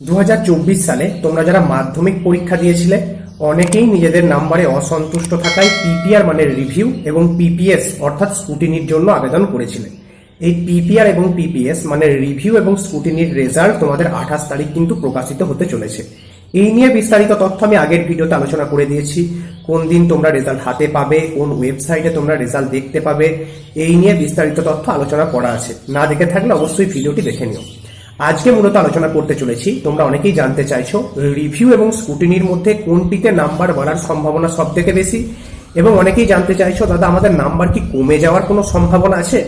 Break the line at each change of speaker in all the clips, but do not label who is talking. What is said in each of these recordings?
দু হাজার চব্বিশ সালে তোমরা যারা মাধ্যমিক পরীক্ষা দিয়েছিলে, অনেকেই নিজেদের নাম্বারে অসন্তুষ্ট থাকায় পিপিআর মানে রিভিউ এবং পিপিএস অর্থাৎ স্কুটিনির জন্য আবেদন করেছিলে। এই পিপিআর এবং পিপিএস মানে রিভিউ এবং স্কুটিনির রেজাল্ট তোমাদের আঠাশ তারিখ কিন্তু প্রকাশিত হতে চলেছে। এই নিয়ে বিস্তারিত তথ্য আমি আগের ভিডিওতে আলোচনা করে দিয়েছি। কোন দিন তোমরা রেজাল্ট হাতে পাবে, কোন ওয়েবসাইটে তোমরা রেজাল্ট দেখতে পাবে, এই নিয়ে বিস্তারিত তথ্য আলোচনা করা আছে। না দেখে থাকলে অবশ্যই ভিডিওটি দেখে নিও। আজকে মূলত আলোচনা করতে চলেছি। তোমরা অনেকেই জানতে চাইছো, রিভিউ এবং স্কুটিনির মধ্যে কোনটিতে নাম্বার বাড়ার সম্ভাবনা সব থেকে বেশি? এবং অনেকেই জানতে চাইছো, দাদা, আমাদের নাম্বার কি কমে যাওয়ার কোনো সম্ভাবনা আছে?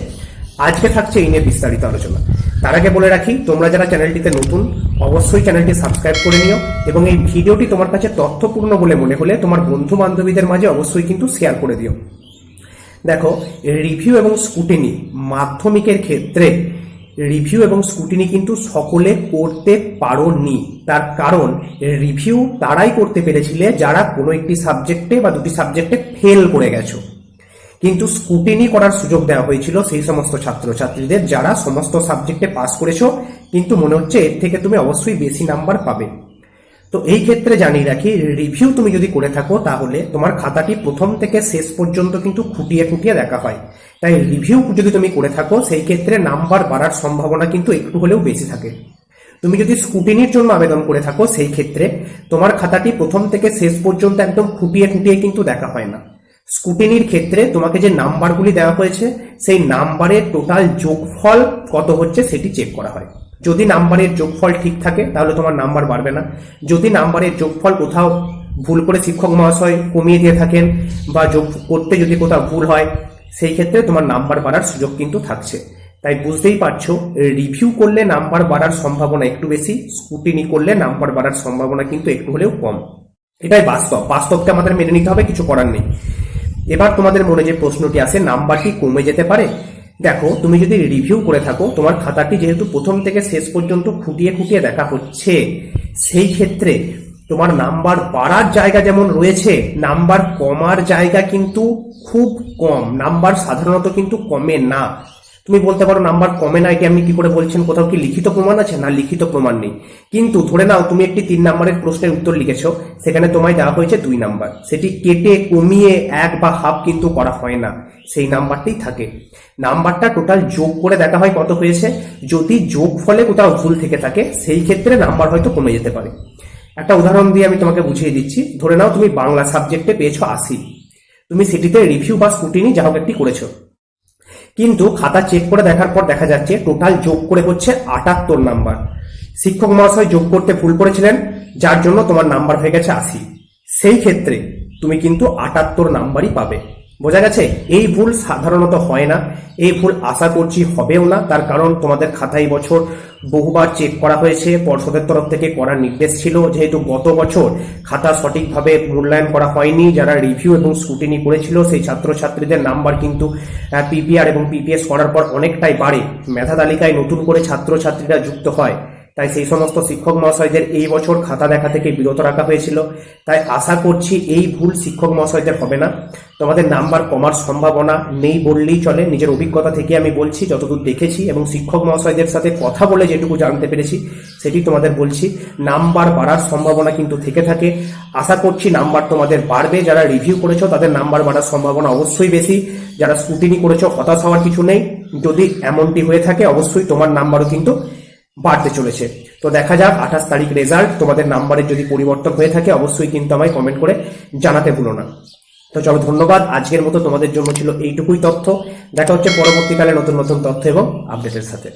আজকে থাকছে এই নিয়ে বিস্তারিত আলোচনা। তার আগে বলে রাখি, তোমরা যারা চ্যানেলটিতে নতুন, অবশ্যই চ্যানেলটি সাবস্ক্রাইব করে নিও এবং এই ভিডিওটি তোমার কাছে তথ্যপূর্ণ বলে মনে হলে তোমার বন্ধু বান্ধবীদের মাঝে অবশ্যই কিন্তু শেয়ার করে দিও। দেখো, রিভিউ এবং স্কুটিনি মাধ্যমিকের ক্ষেত্রে রিভিউ এবং স্কুটিনি কিন্তু সকলে করতে পারোনি। তার কারণ রিভিউ তারাই করতে পেরেছিলে যারা কোনো একটি সাবজেক্টে বা দুটি সাবজেক্টে ফেল করে গেছো। কিন্তু স্কুটিনি করার সুযোগ দেওয়া হয়েছিল সেই সমস্ত ছাত্রছাত্রীদের যারা সমস্ত সাবজেক্টে পাস করেছ। কিন্তু মনে হচ্ছে এর থেকে তুমি অবশ্যই বেশি নাম্বার পাবে। তো এই ক্ষেত্রে জানিয়ে রাখি রিভিউ তুমি যদি করে থাকো, তাহলে তোমার খাতাটি প্রথম থেকে শেষ পর্যন্ত কিন্তু খুঁটিয়ে খুঁটিয়ে দেখা হয়। তাই রিভিউ যদি তুমি করে থাকো, সেই ক্ষেত্রে নাম্বার বাড়ার সম্ভাবনা কিন্তু একটু হলেও বেশি থাকে। তুমি যদি স্কুটিনির জন্য আবেদন করে থাকো, সেই ক্ষেত্রে তোমার খাতাটি প্রথম থেকে শেষ পর্যন্ত একদম খুঁটিয়ে খুঁটিয়ে কিন্তু দেখা হয় না। স্কুটিনির ক্ষেত্রে তোমাকে যে নাম্বারগুলি দেওয়া হয়েছে, সেই নাম্বারের টোটাল যোগফল কত হচ্ছে সেটি চেক করা হয়। যদি নাম্বারের যোগফল ঠিক থাকে, তাহলে তোমার নাম্বার বাড়বে না। যদি নাম্বারের যোগফল কোথাও ভুল করে শিক্ষক মহাশয় কমিয়ে দিয়ে থাকেন বা যোগ করতে যদি কোথাও ভুল হয়, সেই ক্ষেত্রে তোমার নাম্বার বাড়ার সুযোগ কিন্তু থাকছে। তাই বুঝতেই পারছ, রিভিউ করলে নাম্বার বাড়ার সম্ভাবনা একটু বেশি, স্কুটিনি করলে নাম্বার বাড়ার সম্ভাবনা কিন্তু একটু হলেও কম। এটাই বাস্তব। বাস্তবকে আমাদের মেনে নিতে হবে, কিছু করার নেই। এবার তোমাদের মনে যে প্রশ্নটি আছে, নাম্বারটি কমে যেতে পারে। দেখো, তুমি যদি রিভিউ করে থাকো, তোমার খাতাটি যেহেতু প্রথম থেকে শেষ পর্যন্ত খুঁটিয়ে খুঁটিয়ে দেখা হচ্ছে, সেই ক্ষেত্রে তোমার নাম্বার বাড়ার জায়গা যেমন রয়েছে, নাম্বার কমার জায়গা কিন্তু খুব কম। নাম্বার সাধারণত কিন্তু কমে না। তুমি বলতে পারো নাম্বার কমে না এটি আপনি কি করে বলছেন কোথাও কি লিখিত প্রমাণ আছে? না, লিখিত প্রমাণ নেই। কিন্তু ধরে নাও, তুমি একটি তিন নাম্বারের প্রশ্নের উত্তর লিখেছো, সেখানে তোমায় দেওয়া হয়েছে দুই নাম্বার। সেটি কেটে, কমিয়ে এক বা হাফ কিন্তু করা হয় না। সেই নাম্বারটাই থাকে। নাম্বারটা টোটাল যোগ করে দেখা হয় কত হয়েছে? যদি যোগ ফলে কোথাও ভুল থেকে থাকে, সেই ক্ষেত্রে নাম্বার হয়তো কমে যেতে পারে। একটা উদাহরণ দিয়ে আমি তোমাকে বুঝিয়ে দিচ্ছি। ধরে নাও, তুমি বাংলা সাবজেক্টে পেয়েছ আশি। তুমি সেটিতে রিভিউ বা স্কুটিনি যা হোক একটি করেছ। কিন্তু খাতা চেক করে দেখার পর দেখা যাচ্ছে টোটাল যোগ করে হচ্ছে আটাত্তর নাম্বার শিক্ষক মহাশয় যোগ করতে ভুল করেছিলেন, যার জন্য তোমার নাম্বার হয়ে গেছে আশি। সেই ক্ষেত্রে তুমি কিন্তু আটাত্তর নাম্বারই পাবে। বোঝা গেছে, এই ভুল সাধারণত হয় না। এই ভুল আশা করছি হবেও না। তার কারণ তোমাদের খাতায় বছর বহুবার চেক করা হয়েছে। পর্ষদের তরফ থেকে করার নির্দেশ ছিল। যেহেতু গত বছর খাতা সঠিকভাবে মূল্যায়ন করা হয়নি, যারা রিভিউ এবং স্কুটিনি করেছিল, সেই ছাত্রছাত্রীদের নাম্বার কিন্তু পিপিআর এবং পিপিএস করার পর অনেকটাই বাড়ে। মেধা তালিকায় নতুন করে ছাত্রছাত্রীরা যুক্ত হয়। তাই সেই সমস্ত শিক্ষক মহাশয়দের এই বছর খাতা দেখা থেকে বিরত রাখা হয়েছিল। তাই আশা করছি এই ভুল শিক্ষক মহাশয়দের হবে না। তোমাদের নাম্বার কমার সম্ভাবনা নেই বললেই চলে। নিজের অভিজ্ঞতা থেকে আমি বলছি, যতদূর দেখেছি এবং শিক্ষক মহাশয়দের সাথে কথা বলে যেটুকু জানতে পেরেছি, সেটি তোমাদের বলছি। নাম্বার বাড়ার সম্ভাবনা কিন্তু থেকে থাকে। আশা করছি নাম্বার তোমাদের বাড়বে। যারা রিভিউ করেছ, তাদের নাম্বার বাড়ার সম্ভাবনা অবশ্যই বেশি। যারা স্কুটিনি করেছ, হতাশ হওয়ার কিছু নেই। যদি এমনটি হয়ে থাকে, অবশ্যই তোমার নাম্বারও কিন্তু বাড়তে চলেছে। তো দেখা যাক, আঠাশ তারিখ রেজাল্ট তোমাদের নাম্বারের যদি পরিবর্তন হয়ে থাকে, অবশ্যই কিন্তু আমায় কমেন্ট করে জানাতে ভুলো না। তো চলো, ধন্যবাদ। আজকের মতো তোমাদের জন্য ছিল এইটুকুই তথ্য। দেখা হচ্ছে পরবর্তীকালে নতুন নতুন তথ্য এবং আপডেটের সাথে।